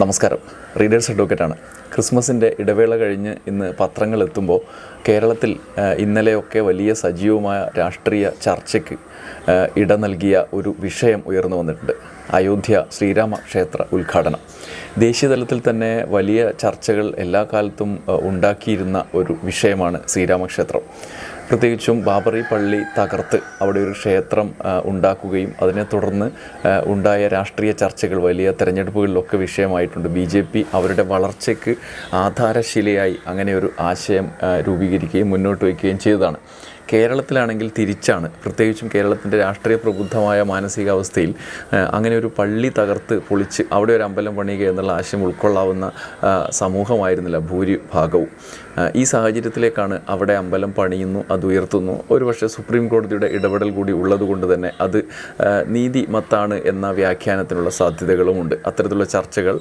നമസ്കാരം. റീഡേഴ്സ് അഡ്വക്കേറ്റാണ് ക്രിസ്മസിന്റെ ഇടവേള കഴിഞ്ഞ് ഇന്ന് പത്രങ്ങൾ എത്തുമ്പോൾ കേരളത്തിൽ ഇന്നലെയൊക്കെ വലിയ സജീവമായ രാഷ്ട്രീയ ചർച്ചയ്ക്ക് ഇട നൽകിയ ഒരു വിഷയം ഉയർന്നു വന്നിട്ടുണ്ട്. അയോധ്യ ശ്രീരാമ ക്ഷേത്ര ഉദ്ഘാടനം. ദേശീയതലത്തിൽ തന്നെ വലിയ ചർച്ചകൾ എല്ലാ കാലത്തും ഉണ്ടാക്കിയിരുന്ന ഒരു വിഷയമാണ് ശ്രീരാമക്ഷേത്രം. പ്രത്യേകിച്ചും ബാബറി പള്ളി തകർത്ത് അവിടെ ഒരു ക്ഷേത്രം ഉണ്ടാക്കുകയും അതിനെ തുടർന്ന് ഉണ്ടായ രാഷ്ട്രീയ ചർച്ചകൾ വലിയ തെരഞ്ഞെടുപ്പുകളിലൊക്കെ വിഷയമായിട്ടുണ്ട്. ബി ജെ പി അവരുടെ വളർച്ചയ്ക്ക് ആധാരശിലയായി അങ്ങനെ ഒരു ആശയം രൂപീകരിക്കുകയും മുന്നോട്ട് വയ്ക്കുകയും ചെയ്തതാണ്. കേരളത്തിലാണെങ്കിൽ തിരിച്ചാണ്. പ്രത്യേകിച്ചും കേരളത്തിന്റെ രാഷ്ട്രീയ പ്രബുദ്ധമായ മാനസികാവസ്ഥയിൽ അങ്ങനെ ഒരു പള്ളി തകർത്ത് പൊളിച്ച് അവിടെ ഒരു അമ്പലം പണിയുക എന്നുള്ള ആശയം ഉൾക്കൊള്ളാവുന്ന സമൂഹമായിരുന്നില്ല ഭൂരിഭാഗവും. ഈ സാഹചര്യത്തിലേക്കാണ് അവിടെ അമ്പലം പണിയുന്നു അത് ഉയർത്തുന്നു. ഒരുപക്ഷെ സുപ്രീം കോടതിയുടെ ഇടപെടൽ കൂടി ഉള്ളതുകൊണ്ട് തന്നെ അത് നീതി മത്താണ് എന്ന വ്യാഖ്യാനത്തിനുള്ള സാധ്യതകളുമുണ്ട് അത്തരത്തിലുള്ള ചർച്ചകൾ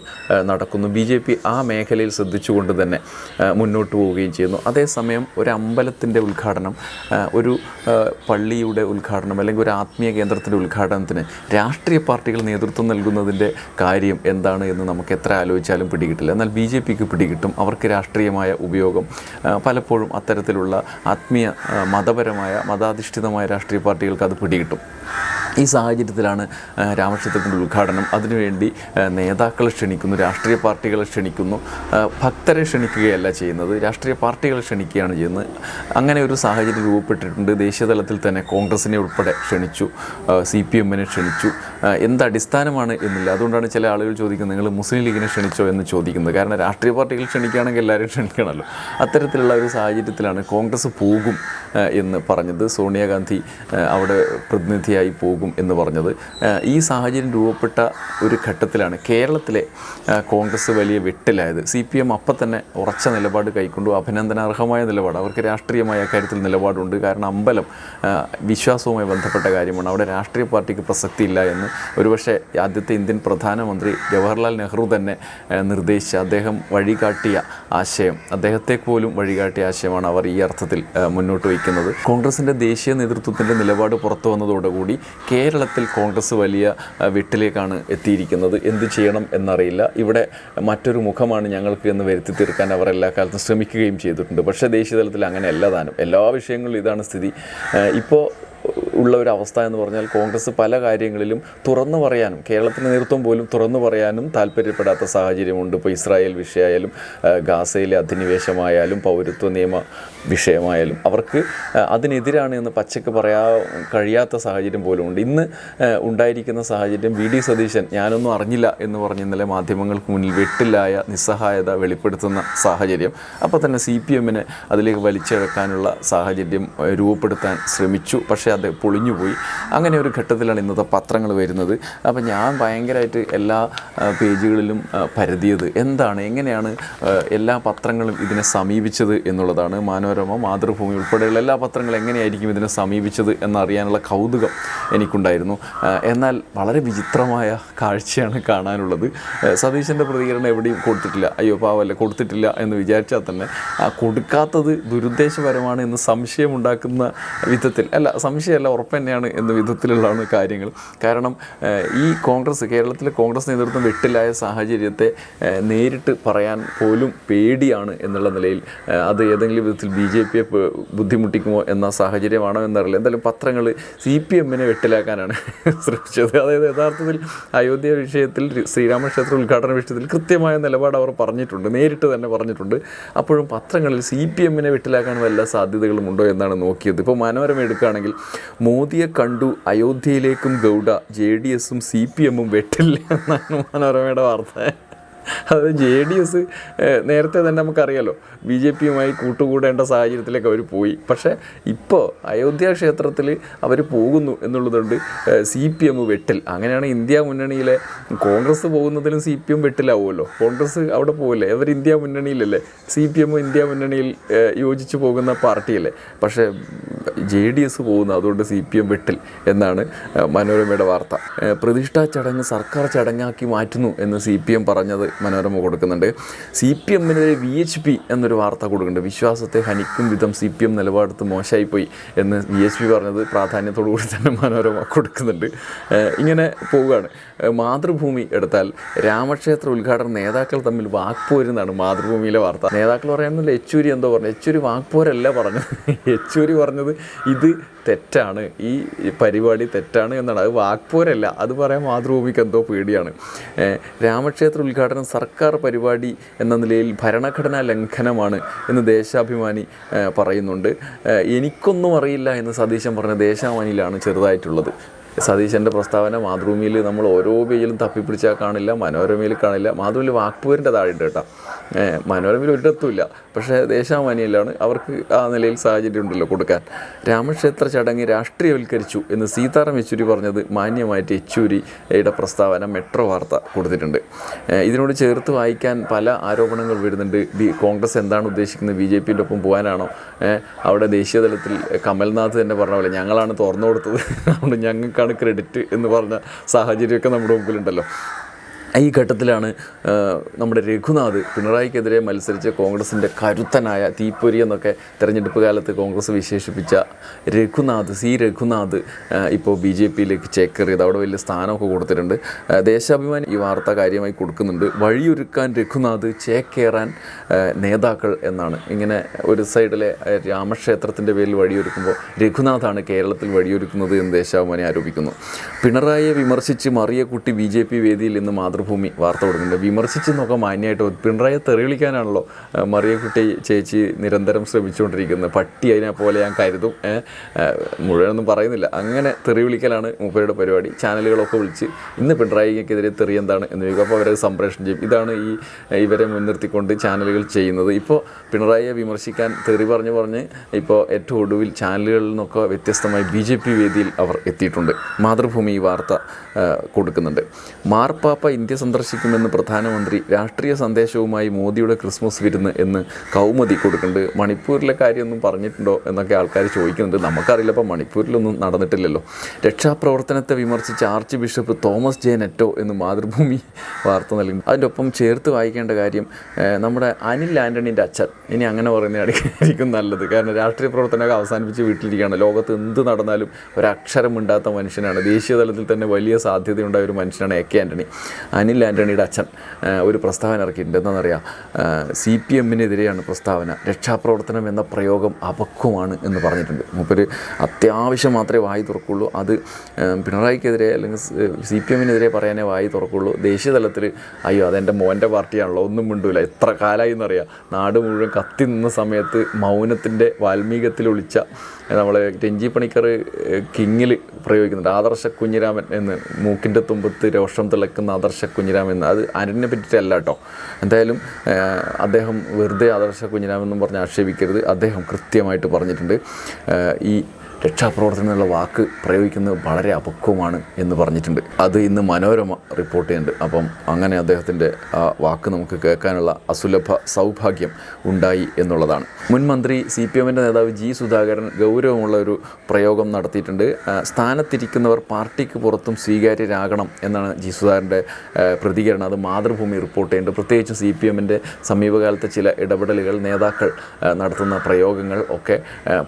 നടക്കുന്നു. ബി ജെ പി ആ മേഖലയിൽ ശ്രദ്ധിച്ചുകൊണ്ട് തന്നെ മുന്നോട്ട് പോവുകയും ചെയ്യുന്നു. അതേസമയം ഒരു അമ്പലത്തിന്റെ ഉദ്ഘാടനം ഒരു പള്ളിയുടെ ഉദ്ഘാടനം അല്ലെങ്കിൽ ഒരു ആത്മീയ കേന്ദ്രത്തിന്റെ ഉദ്ഘാടനത്തിന് രാഷ്ട്രീയ പാർട്ടികൾ നേതൃത്വം നൽകുന്നതിന്റെ കാര്യം എന്താണ് എന്ന് നമുക്ക് എത്ര ആലോചിച്ചാലും പിടികിട്ടില്ല. എന്നാൽ ബി ജെ പിക്ക് പിടികിട്ടും. അവർക്ക് രാഷ്ട്രീയമായ ഉപയോഗം പലപ്പോഴും അത്തരത്തിലുള്ള ആത്മീയ മതപരമായ മതാധിഷ്ഠിതമായ രാഷ്ട്രീയ പാർട്ടികൾക്ക് അത് പിടികിട്ടും. ഈ സാഹചര്യത്തിലാണ് രാമക്ഷേത്രത്തിന്റെ ഉദ്ഘാടനം. അതിനുവേണ്ടി നേതാക്കളെ ക്ഷണിക്കുന്നു രാഷ്ട്രീയ പാർട്ടികളെ ക്ഷണിക്കുന്നു ഭക്തരെ ക്ഷണിക്കുകയല്ല ചെയ്യുന്നത്. രാഷ്ട്രീയ പാർട്ടികളെ ക്ഷണിക്കുകയാണ് ചെയ്യുന്നത്. അങ്ങനെ ഒരു സാഹചര്യം രൂപപ്പെട്ടിട്ടുണ്ട്. ദേശീയതലത്തിൽ തന്നെ കോൺഗ്രസിനെ ഉൾപ്പെടെ ക്ഷണിച്ചു സി പി എമ്മിനെ ക്ഷണിച്ചു. എന്തടിസ്ഥാനമാണ് എന്നില്ല. അതുകൊണ്ടാണ് ചില ആളുകൾ ചോദിക്കുന്നത് നിങ്ങൾ മുസ്ലിം ലീഗിനെ ക്ഷണിച്ചോ? എന്ന് ചോദിക്കുന്നത്. കാരണം രാഷ്ട്രീയ പാർട്ടികൾ ക്ഷണിക്കുകയാണെങ്കിൽ എല്ലാവരും ക്ഷണിക്കണമല്ലോ. അത്തരത്തിലുള്ള ഒരു സാഹചര്യത്തിലാണ് കോൺഗ്രസ് പോകും എന്ന് പറഞ്ഞത്. സോണിയാഗാന്ധി അവിടെ പ്രതിനിധിയായി പോകും എന്ന് പറഞ്ഞത്. ഈ സാഹചര്യം രൂപപ്പെട്ട ഒരു ഘട്ടത്തിലാണ് കേരളത്തിലെ കോൺഗ്രസ് വലിയ വെട്ടിലായത്. സി പി എം അപ്പം തന്നെ ഉറച്ച നിലപാട് കൈക്കൊണ്ടു. അഭിനന്ദനാർഹമായ നിലപാട്. അവർക്ക് രാഷ്ട്രീയമായ കാര്യത്തിൽ നിലപാടുണ്ട്. കാരണം അമ്പലം വിശ്വാസവുമായി ബന്ധപ്പെട്ട കാര്യമാണ്. അവിടെ രാഷ്ട്രീയ പാർട്ടിക്ക് പ്രസക്തിയില്ല എന്ന്. ഒരുപക്ഷെ ആദ്യത്തെ ഇന്ത്യൻ പ്രധാനമന്ത്രി ജവഹർലാൽ നെഹ്റു തന്നെ നിർദ്ദേശിച്ച അദ്ദേഹം വഴികാട്ടിയ ആശയം അദ്ദേഹത്തെ പോലും വഴികാട്ടിയ ആശയമാണ് അവർ ഈ അർത്ഥത്തിൽ മുന്നോട്ട് വയ്ക്കുന്നത്. കോൺഗ്രസിന്റെ ദേശീയ നേതൃത്വത്തിന്റെ നിലപാട് പുറത്തു വന്നതോടുകൂടി കേരളത്തിൽ കോൺഗ്രസ് വലിയ വിട്ടിലേക്കാണ് വെട്ടിലേക്കാണ് എത്തിയിരിക്കുന്നത്. എന്ത് ചെയ്യണം എന്നറിയില്ല. ഇവിടെ മറ്റൊരു മുഖമാണ് ഞങ്ങൾക്ക് എന്ന് വരുത്തി തീർക്കാൻ അവർ എല്ലാ കാലത്തും ശ്രമിക്കുകയും ചെയ്തിട്ടുണ്ട്. പക്ഷേ ദേശീയ തലത്തിൽ അങ്ങനെയല്ല താനും. എല്ലാ വിഷയങ്ങളിലും ഇതാണ് സ്ഥിതി. ഇപ്പോൾ ഉള്ള ഒരു അവസ്ഥ എന്ന് പറഞ്ഞാൽ കോൺഗ്രസ് പല കാര്യങ്ങളിലും തുറന്നു പറയാനും കേരളത്തിന്റെ നേതൃത്വം പോലും തുറന്നു പറയാനും താല്പര്യപ്പെടാത്ത സാഹചര്യമുണ്ട്. ഇപ്പോൾ ഇസ്രായേൽ വിഷയമായാലും ഗാസയിലെ അധിനിവേശമായാലും പൗരത്വ നിയമ വിഷയമായാലും അവർക്ക് അതിനെതിരാണ് എന്ന് പച്ചക്ക് പറയാൻ കഴിയാത്ത സാഹചര്യം പോലും ഉണ്ട്. ഇന്ന് ഉണ്ടായിരിക്കുന്ന സാഹചര്യം വി. ഡി. സതീശൻ ഞാനൊന്നും അറിഞ്ഞില്ല എന്ന് പറഞ്ഞ ഇന്നലെ മാധ്യമങ്ങൾക്ക് മുന്നിൽ വെട്ടിലായ നിസ്സഹായത വെളിപ്പെടുത്തുന്ന സാഹചര്യം അപ്പോൾ തന്നെ സി പി എമ്മിനെ അതിലേക്ക് വലിച്ചിഴക്കാനുള്ള സാഹചര്യം രൂപപ്പെടുത്താൻ ശ്രമിച്ചു. പക്ഷേ അത് പൊളിഞ്ഞുപോയി. അങ്ങനെ ഒരു ഘട്ടത്തിലാണ് ഇന്നത്തെ പത്രങ്ങൾ വരുന്നത്. അപ്പം ഞാൻ ഭയങ്കരമായിട്ട് എല്ലാ പേജുകളിലും പരതിയത് എന്താണ് എങ്ങനെയാണ് എല്ലാ പത്രങ്ങളും ഇതിനെ സമീപിച്ചത് എന്നുള്ളതാണ് മനോരമ മാതൃഭൂമി ഉൾപ്പെടെയുള്ള എല്ലാ പത്രങ്ങളും എങ്ങനെയായിരിക്കും ഇതിനെ സമീപിച്ചത് എന്നറിയാനുള്ള കൗതുകം എനിക്കുണ്ടായിരുന്നു. എന്നാൽ വളരെ വിചിത്രമായ കാഴ്ചയാണ് കാണാനുള്ളത്. സതീശന്റെ പ്രതികരണം എവിടെയും കൊടുത്തിട്ടില്ല. അയ്യോ പാവല്ലേ കൊടുത്തിട്ടില്ല എന്ന് വിചാരിച്ചാൽ തന്നെ കൊടുക്കാത്തത് ദുരുദ്ദേശപരമാണ് എന്ന് സംശയമുണ്ടാക്കുന്ന വിധത്തിൽ അല്ല സംശയമല്ല ഉറപ്പ് തന്നെയാണ് എന്ന വിധത്തിലുള്ളതാണ് കാര്യങ്ങൾ. കാരണം ഈ കോൺഗ്രസ് കേരളത്തിലെ കോൺഗ്രസ് നേതൃത്വം വെട്ടിലായ സാഹചര്യത്തെ നേരിട്ട് പറയാൻ പോലും പേടിയാണ് എന്നുള്ള നിലയിൽ അത് ഏതെങ്കിലും വിധത്തിൽ ബി ജെ പിയെ ബുദ്ധിമുട്ടിക്കുമോ എന്ന സാഹചര്യമാണോ എന്നറിയില്ല. എന്തായാലും പത്രങ്ങൾ സി പി എമ്മിനെ വെട്ടിലാക്കാനാണ് ശ്രമിച്ചത്. അതായത് യഥാർത്ഥത്തിൽ അയോധ്യ വിഷയത്തിൽ ശ്രീരാമക്ഷേത്ര ഉദ്ഘാടന വിഷയത്തിൽ കൃത്യമായ നിലപാട് അവർ പറഞ്ഞിട്ടുണ്ട് നേരിട്ട് തന്നെ പറഞ്ഞിട്ടുണ്ട്. അപ്പോഴും പത്രങ്ങളിൽ സി പി എമ്മിനെ വെട്ടിലാക്കാൻ വല്ല സാധ്യതകളും ഉണ്ടോ എന്നാണ് നോക്കിയത്. ഇപ്പോൾ മനോരമ എടുക്കുകയാണെങ്കിൽ മോദിയെ കണ്ടു അയോധ്യയിലേക്കും ഗൗഡ ജെ ഡി എസും സി പി എമ്മും വെട്ടില്ല എന്നാണ് മനോരമയുടെ വാർത്ത. അത് ജെ ഡി എസ് നേരത്തെ തന്നെ നമുക്കറിയാലോ ബി ജെ പിയുമായി കൂട്ടുകൂടേണ്ട സാഹചര്യത്തിലേക്ക് അവർ പോയി. പക്ഷേ ഇപ്പോൾ അയോധ്യ ക്ഷേത്രത്തിൽ അവർ പോകുന്നു എന്നുള്ളതുകൊണ്ട് സി പി എം വെട്ടിൽ. അങ്ങനെയാണ് ഇന്ത്യ മുന്നണിയിലെ കോൺഗ്രസ് പോകുന്നതിലും സി പി എം വെട്ടിലാവുമല്ലോ. കോൺഗ്രസ് അവിടെ പോകില്ലേ അവർ ഇന്ത്യ മുന്നണിയിലല്ലേ? സി പി എം ഇന്ത്യ മുന്നണിയിൽ യോജിച്ച് പോകുന്ന പാർട്ടിയല്ലേ? പക്ഷേ ജെ ഡി എസ് പോകുന്നു അതുകൊണ്ട് സി പി എം വെട്ടിൽ എന്നാണ് മനോരമയുടെ വാർത്ത. പ്രതിഷ്ഠാ ചടങ്ങ് സർക്കാർ ചടങ്ങാക്കി മാറ്റുന്നു എന്ന് സി പി എം പറഞ്ഞത് മനോരമ കൊടുക്കുന്നുണ്ട്. സി പി എമ്മിനെതിരെ വി എച്ച് പി എന്നൊരു വാർത്ത കൊടുക്കുന്നുണ്ട്. വിശ്വാസത്തെ ഹനിക്കും വിധം സി പി എം നിലപാടെടുത്ത് മോശമായിപ്പോയി എന്ന് വി എച്ച് പി പറഞ്ഞത് പ്രാധാന്യത്തോടു കൂടി തന്നെ മനോരമ കൊടുക്കുന്നുണ്ട്. ഇങ്ങനെ പോവുകയാണ്. മാതൃഭൂമി എടുത്താൽ രാമക്ഷേത്ര ഉദ്ഘാടന നേതാക്കൾ തമ്മിൽ വാക്പോരെന്നാണ് മാതൃഭൂമിയിലെ വാർത്ത. നേതാക്കൾ പറയുന്നില്ല യെച്ചൂരി എന്തോ പറഞ്ഞു. യെച്ചൂരി വാക്പോരല്ല പറഞ്ഞത്. യെച്ചൂരി പറഞ്ഞത് ഇത് തെറ്റാണ്. ഈ പരിപാടി തെറ്റാണ് എന്നാണ്. അത് വാക്പോരല്ല. അത് പറയാൻ മാതൃഭൂമിക്ക് എന്തോ പേടിയാണ്. രാമക്ഷേത്ര ഉദ്ഘാടനം സർക്കാർ പരിപാടി എന്ന നിലയിൽ ഭരണഘടനാ ലംഘനമാണ് എന്ന് ദേശാഭിമാനി പറയുന്നുണ്ട്. എനിക്കൊന്നും അറിയില്ല എന്ന് സതീശൻ പറഞ്ഞ ദേശാഭിമാനിയിലാണ് ചെറുതായിട്ടുള്ളത്. സതീശന്റെ പ്രസ്താവന മാതൃഭൂമിയിൽ നമ്മൾ ഓരോ പേജിലും തപ്പിപ്പിടിച്ചാൽ കാണില്ല മനോരമയിൽ കാണില്ല. മാതൃഭൂമിയിൽ വാക്പൂരിന്റെ താഴെ ഉണ്ട് കേട്ടോ. മനോരമയിൽ ഒരിടത്തുമില്ല. പക്ഷേ ദേശാമാനിയിലാണ് അവർക്ക് ആ നിലയിൽ സാഹചര്യം ഉണ്ടല്ലോ കൊടുക്കാൻ. രാമക്ഷേത്ര ചടങ്ങ് രാഷ്ട്രീയവൽക്കരിച്ചു എന്ന് സീതാറാം യെച്ചൂരി പറഞ്ഞത് മാന്യമായിട്ട് യെച്ചൂരിയുടെ പ്രസ്താവന മെട്രോ വാർത്ത കൊടുത്തിട്ടുണ്ട്. ഇതിനോട് ചേർത്ത് വായിക്കാൻ പല ആരോപണങ്ങൾ വരുന്നുണ്ട്. കോൺഗ്രസ് എന്താണ് ഉദ്ദേശിക്കുന്നത്? ബി ജെ പിന്റെ ഒപ്പം പോകാനാണോ? അവിടെ ദേശീയതലത്തിൽ കമൽനാഥ് തന്നെ പറഞ്ഞ പോലെ ഞങ്ങളാണ് തുറന്നു കൊടുത്തത്. അതുകൊണ്ട് ഞങ്ങൾക്കാണ് ക്രെഡിറ്റ് എന്ന് പറഞ്ഞ സാഹചര്യമൊക്കെ നമ്മുടെ മുമ്പിലുണ്ടല്ലോ. ഈ ഘട്ടത്തിലാണ് നമ്മുടെ രഘുനാഥ് പിണറായിക്കെതിരെ മത്സരിച്ച് കോൺഗ്രസിന്റെ കരുത്തനായ തീപ്പൊരി എന്നൊക്കെ തെരഞ്ഞെടുപ്പ് കാലത്ത് കോൺഗ്രസ് വിശേഷിപ്പിച്ച രഘുനാഥ് സി. രഘുനാഥ് ഇപ്പോൾ ബി ജെ പിയിലേക്ക് ചേക്കേറിയത്. അവിടെ വലിയ സ്ഥാനമൊക്കെ കൊടുത്തിട്ടുണ്ട്. ദേശാഭിമാനി ഈ വാർത്ത കാര്യമായി കൊടുക്കുന്നുണ്ട്. വഴിയൊരുക്കാൻ രഘുനാഥ് ചേക്കേറാൻ നേതാക്കൾ എന്നാണ്. ഇങ്ങനെ ഒരു സൈഡിലെ രാമക്ഷേത്രത്തിന്റെ പേരിൽ വഴിയൊരുക്കുമ്പോൾ രഘുനാഥാണ് കേരളത്തിൽ വഴിയൊരുക്കുന്നത് എന്ന് ദേശാഭിമാനി ആരോപിക്കുന്നു. പിണറായിയെ വിമർശിച്ച് മറിയക്കുട്ടി ബി ജെ പി വേദിയിൽ ഇന്ന് മാതൃഭൂമി വാർത്ത കൊടുക്കുന്നുണ്ട്. വിമർശിച്ചെന്നൊക്കെ മാന്യമായിട്ട് പിണറായി തെറിവിളിക്കാനാണല്ലോ മറിയക്കുട്ടി ചേച്ചി നിരന്തരം ശ്രമിച്ചുകൊണ്ടിരിക്കുന്നത്. പട്ടി അതിനെ പോലെ ഞാൻ കരുതും മുഴുവനൊന്നും പറയുന്നില്ല. അങ്ങനെ തെറി വിളിക്കലാണ് മൂപ്പരുടെ പരിപാടി. ചാനലുകളൊക്കെ വിളിച്ച് ഇന്ന് പിണറായിക്കെതിരെ തെറി എന്താണ് എന്ന് ചോദിക്കും. അപ്പോൾ അവരെ സംപ്രേഷണം ചെയ്യും. ഇതാണ് ഈ ഇവരെ മുൻനിർത്തിക്കൊണ്ട് ചാനലുകൾ ചെയ്യുന്നത്. ഇപ്പോൾ പിണറായിയെ വിമർശിക്കാൻ തെറി പറഞ്ഞു പറഞ്ഞ് ഇപ്പോൾ ഏറ്റവും ഒടുവിൽ ചാനലുകളിൽ നിന്നൊക്കെ വ്യത്യസ്തമായി ബി ജെ പി വേദിയിൽ അവർ എത്തിയിട്ടുണ്ട്. മാതൃഭൂമി ഈ വാർത്ത കൊടുക്കുന്നുണ്ട്. മാർപ്പാപ്പ ഇന്ത്യ സന്ദർശിക്കുമെന്ന് പ്രധാനമന്ത്രി രാഷ്ട്രീയ സന്ദേശവുമായി മോദിയുടെ ക്രിസ്മസ് വിരുന്ന് എന്ന് കൗമുദി കൊടുക്കുന്നുണ്ട്. മണിപ്പൂരിലെ കാര്യമൊന്നും പറഞ്ഞിട്ടുണ്ടോ എന്നൊക്കെ ആൾക്കാർ ചോദിക്കുന്നുണ്ട്. നമുക്കറിയില്ല ഇപ്പോൾ മണിപ്പൂരിലൊന്നും നടന്നിട്ടില്ലല്ലോ. രക്ഷാപ്രവർത്തനത്തെ വിമർശിച്ച് archbishop Thomas J Netto എന്ന് മാതൃഭൂമി വാർത്ത നൽകുന്നു. അതിന്റെ ഒപ്പം ചേർത്ത് വായിക്കേണ്ട കാര്യം നമ്മുടെ അനിൽ ആന്റണീന്റെ അച്ഛൻ. ഇനി അങ്ങനെ പറയുന്നതായിരിക്കും നല്ലത്. കാരണം രാഷ്ട്രീയ പ്രവർത്തനമൊക്കെ അവസാനിപ്പിച്ച് വീട്ടിലിരിക്കുകയാണ്. ലോകത്ത് എന്ത് നടന്നാലും ഒരക്ഷരം മിണ്ടാത്ത മനുഷ്യനാണ്. ദേശീയ തലത്തിൽ തന്നെ വലിയ സാധ്യതയുണ്ടായ ഒരു മനുഷ്യനാണ് എ കെ ആന്റണി അനിൽ ആന്റണിയുടെ അച്ഛൻ ഒരു പ്രസ്താവന ഇറക്കിയിട്ടുണ്ട് എന്താണെന്നറിയാം സി പി എമ്മിനെതിരെയാണ് പ്രസ്താവന. രക്ഷാപ്രവർത്തനം എന്ന പ്രയോഗം അപക്വമാണ് എന്ന് പറഞ്ഞിട്ടുണ്ട്. മൂപ്പര് അത്യാവശ്യം മാത്രമേ വായി തുറക്കുള്ളൂ. അത് പിണറായിക്കെതിരെ അല്ലെങ്കിൽ സി പി എമ്മിനെതിരെ പറയാനേ വായി തുറക്കുള്ളൂ. ദേശീയ തലത്തിൽ അയ്യോ അതെന്റെ മോന്റെ പാർട്ടിയാണല്ലോ ഒന്നും മിണ്ടൂല. എത്ര കാലമായി എന്നറിയാം. നാട് മുഴുവൻ കത്തി നിന്ന സമയത്ത് മൗനത്തിന്റെ വാൽമീകത്തിൽ ഒളിച്ച നമ്മൾ രഞ്ജി പണിക്കർ കിങ്ങിൽ പ്രയോഗിക്കുന്നുണ്ട്. ആദർശ കുഞ്ഞിരാമൻ എന്ന് മൂക്കിന്റെ തുമ്പത്ത് രോഷം തിളക്കുന്ന ആദർശ കുഞ്ഞിരാമൻ എന്ന്. അത് അരുണിനെ പറ്റിയിട്ടല്ല കേട്ടോ. എന്തായാലും അദ്ദേഹം വെറുതെ ആദർശ കുഞ്ഞിരാമൻ എന്നും പറഞ്ഞ് ആക്ഷേപിക്കരുത്. അദ്ദേഹം കൃത്യമായിട്ട് പറഞ്ഞിട്ടുണ്ട്. ഈ രക്ഷാപ്രവർത്തനം എന്നുള്ള വാക്ക് പ്രയോഗിക്കുന്നത് വളരെ അപക്വമാണ് എന്ന് പറഞ്ഞിട്ടുണ്ട്. അത് ഇന്ന് മനോരമ റിപ്പോർട്ട് ചെയ്യുന്നുണ്ട്. അപ്പം അങ്ങനെ അദ്ദേഹത്തിന്റെ ആ വാക്ക് നമുക്ക് കേൾക്കാനുള്ള അസുലഭ സൗഭാഗ്യം ഉണ്ടായി എന്നുള്ളതാണ്. മുൻ മന്ത്രി സി പി എമ്മിന്റെ നേതാവ് ജി സുധാകരൻ ഗൗരവമുള്ള ഒരു പ്രയോഗം നടത്തിയിട്ടുണ്ട്. സ്ഥാനത്തിരിക്കുന്നവർ പാർട്ടിക്ക് പുറത്തും സ്വീകാര്യരാകണം എന്നാണ് ജി സുധാകരന്റെ പ്രതികരണം. അത് മാതൃഭൂമി റിപ്പോർട്ട് ചെയ്യുന്നുണ്ട്. പ്രത്യേകിച്ച് സി പി എമ്മിന്റെ സമീപകാലത്തെ ചില ഇടപെടലുകൾ നേതാക്കൾ നടത്തുന്ന പ്രയോഗങ്ങൾ ഒക്കെ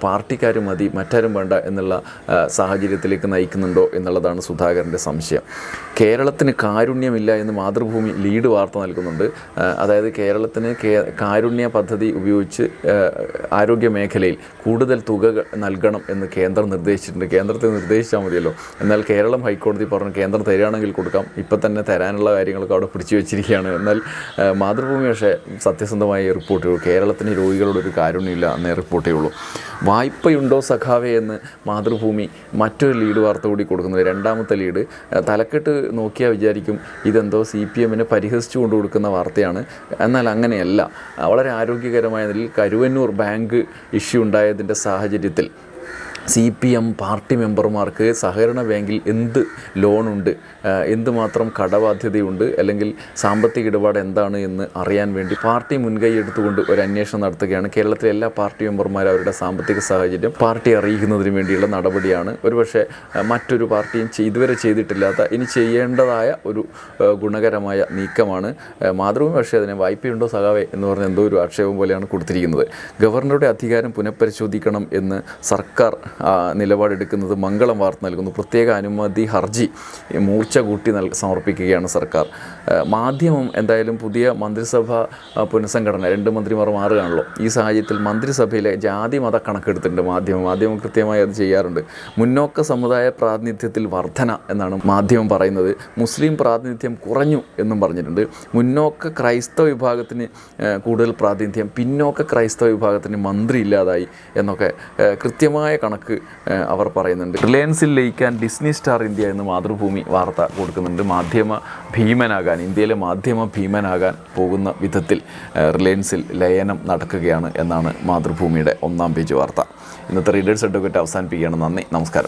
പാർട്ടിക്കാരും മതി മറ്റാരും വേണ്ട എന്നുള്ള സാഹചര്യത്തിലേക്ക് നയിക്കുന്നുണ്ടോ എന്നുള്ളതാണ് സുധാകരന്റെ സംശയം. കേരളത്തിന് കാരുണ്യമില്ല എന്ന് മാതൃഭൂമി ലീഡ് വാർത്ത നൽകുന്നുണ്ട്. അതായത് കേരളത്തിന് കാരുണ്യ പദ്ധതി ഉപയോഗിച്ച് ആരോഗ്യ മേഖലയിൽ കൂടുതൽ തുക നൽകണം എന്ന് കേന്ദ്രം നിർദ്ദേശിച്ചിട്ടുണ്ട്. കേന്ദ്രത്തെ നിർദ്ദേശിച്ചാൽ മതിയല്ലോ. എന്നാൽ കേരളം ഹൈക്കോടതി പറഞ്ഞു കേന്ദ്രം തരികയാണെങ്കിൽ കൊടുക്കാം. ഇപ്പം തന്നെ തരാനുള്ള കാര്യങ്ങളൊക്കെ അവിടെ പിടിച്ചു വെച്ചിരിക്കുകയാണ്. എന്നാൽ മാതൃഭൂമി പക്ഷേ സത്യസന്ധമായി റിപ്പോർട്ട് ചെയ്തു കേരളത്തിന് രോഗികളോട് ഒരു കാരുണ്യമില്ല എന്നേ റിപ്പോർട്ടേ ഉള്ളൂ. വായ്പയുണ്ടോ സഖാവേ എന്ന് മാതൃഭൂമി മറ്റൊരു ലീഡ് വാർത്ത കൂടി കൊടുക്കുന്നത്. രണ്ടാമത്തെ ലീഡ് തലക്കെട്ട് നോക്കിയാൽ വിചാരിക്കും ഇതെന്തോ സി പി എമ്മിനെ പരിഹസിച്ചു കൊണ്ട് കൊടുക്കുന്ന വാർത്തയാണ്. എന്നാൽ അങ്ങനെയല്ല. വളരെ ആരോഗ്യകരമായ നിലയിൽ കരുവന്നൂർ ബാങ്ക് ഇഷ്യൂ ഉണ്ടായതിന്റെ സാഹചര്യത്തിൽ സി പി എം പാർട്ടി മെമ്പർമാർക്ക് സഹകരണ ബാങ്കിൽ എന്ത് ലോണുണ്ട്? എന്തുമാത്രം കടബാധ്യതയുണ്ട്? അല്ലെങ്കിൽ സാമ്പത്തിക ഇടപാട് എന്താണ് എന്ന് അറിയാൻ വേണ്ടി പാർട്ടി മുൻകൈ എടുത്തുകൊണ്ട് ഒരു അന്വേഷണം നടത്തുകയാണ് കേരളത്തിലെ എല്ലാ പാർട്ടി മെമ്പർമാരും അവരുടെ സാമ്പത്തിക സാഹചര്യം പാർട്ടി അറിയിക്കുന്നതിന് വേണ്ടിയുള്ള നടപടിയാണ്. ഒരുപക്ഷെ മറ്റൊരു പാർട്ടിയും ഇതുവരെ ചെയ്തിട്ടില്ലാത്ത ഇനി ചെയ്യേണ്ടതായ ഒരു ഗുണകരമായ നീക്കമാണ്. മാതൃഭൂമി പക്ഷേ അതിനെ വായ്പയുണ്ടോ സഖാവേ എന്ന് പറഞ്ഞ എന്തോ ഒരു ആക്ഷേപം പോലെയാണ് കൊടുത്തിരിക്കുന്നത്. ഗവർണറുടെ അധികാരം പുനഃപരിശോധിക്കണം എന്ന് സർക്കാർ ആ, നിലപാടെടുക്കുന്നത് മംഗളം വാർത്ത നൽകുന്നു. പ്രത്യേക അനുമതി ഹർജി മൂർച്ച കൂട്ടി നൽ സമർപ്പിക്കുകയാണ് സർക്കാർ. മാധ്യമം എന്തായാലും പുതിയ മന്ത്രിസഭ പുനഃസംഘടന രണ്ട് മന്ത്രിമാർ മാറുകയാണല്ലോ. ഈ സാഹചര്യത്തിൽ മന്ത്രിസഭയിലെ ജാതി മത കണക്കെടുത്തിട്ടുണ്ട് മാധ്യമം. മാധ്യമം കൃത്യമായി അത് ചെയ്യാറുണ്ട്. മുന്നോക്ക സമുദായ പ്രാതിനിധ്യത്തിൽ വർധന എന്നാണ് മാധ്യമം പറയുന്നത്. മുസ്ലിം പ്രാതിനിധ്യം കുറഞ്ഞു എന്നും പറഞ്ഞിട്ടുണ്ട്. മുന്നോക്ക ക്രൈസ്തവ വിഭാഗത്തിന് കൂടുതൽ പ്രാതിനിധ്യം പിന്നോക്ക ക്രൈസ്തവ വിഭാഗത്തിന് മന്ത്രി ഇല്ലാതായി എന്നൊക്കെ ആ, കൃത്യമായ കണക്ക് അവർ പറയുന്നുണ്ട്. റിലയൻസിൽ ലയിക്കാൻ ഡിസ്നി സ്റ്റാർ ഇന്ത്യ എന്ന് മാതൃഭൂമി വാർത്ത കൊടുക്കുന്നുണ്ട്. മാധ്യമ ഭീമനാകാൻ ഇന്ത്യയിലെ മാധ്യമ ഭീമനാകാൻ പോകുന്ന വിധത്തിൽ റിലയൻസിൽ ലയനം നടക്കുകയാണ് എന്നാണ് മാതൃഭൂമിയുടെ ഒന്നാം പേജ് വാർത്ത. ഇന്നത്തെ റീഡേഴ്സ് അഡ്വക്കേറ്റ് അവസാനിപ്പിക്കുകയാണ്. നന്ദി നമസ്കാരം.